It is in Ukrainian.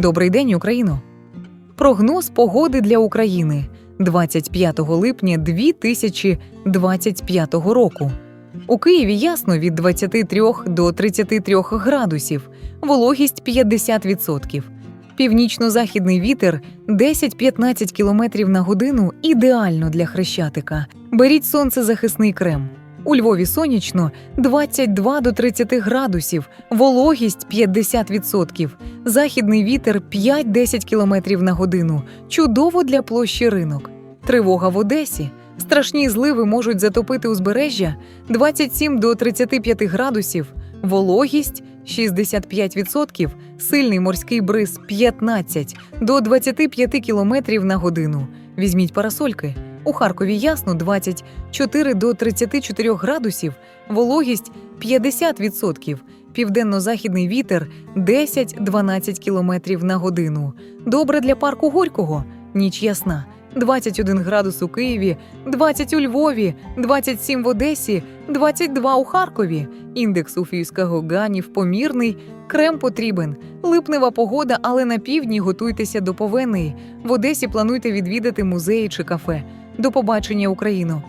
Добрий день, Україно! Прогноз погоди для України 25 липня 2025 року. У Києві ясно від 23 до 33 градусів, вологість 50%. Північно-західний вітер 10-15 км на годину ідеально для хрещатика. Беріть сонцезахисний крем. У Львові сонячно 22 до 30 градусів, вологість 50%, західний вітер 5-10 км на годину. Чудово для площі ринок. Тривога в Одесі. Страшні зливи можуть затопити узбережжя 27 до 35 градусів, вологість 65%, сильний морський бриз 15 до 25 км на годину. Візьміть парасольки. У Харкові ясно 24 до 34 градусів, вологість 50%, південно-західний вітер 10-12 км на годину. Добре для парку Горького. Ніч ясна. 21 градус у Києві, 20 у Львові, 27 в Одесі, 22 у Харкові. Індекс у Фійського Ганів помірний. Крем потрібен. Липнева погода, але на півдні готуйтеся до повенної. В Одесі плануйте відвідати музеї чи кафе. До побачення, Україно!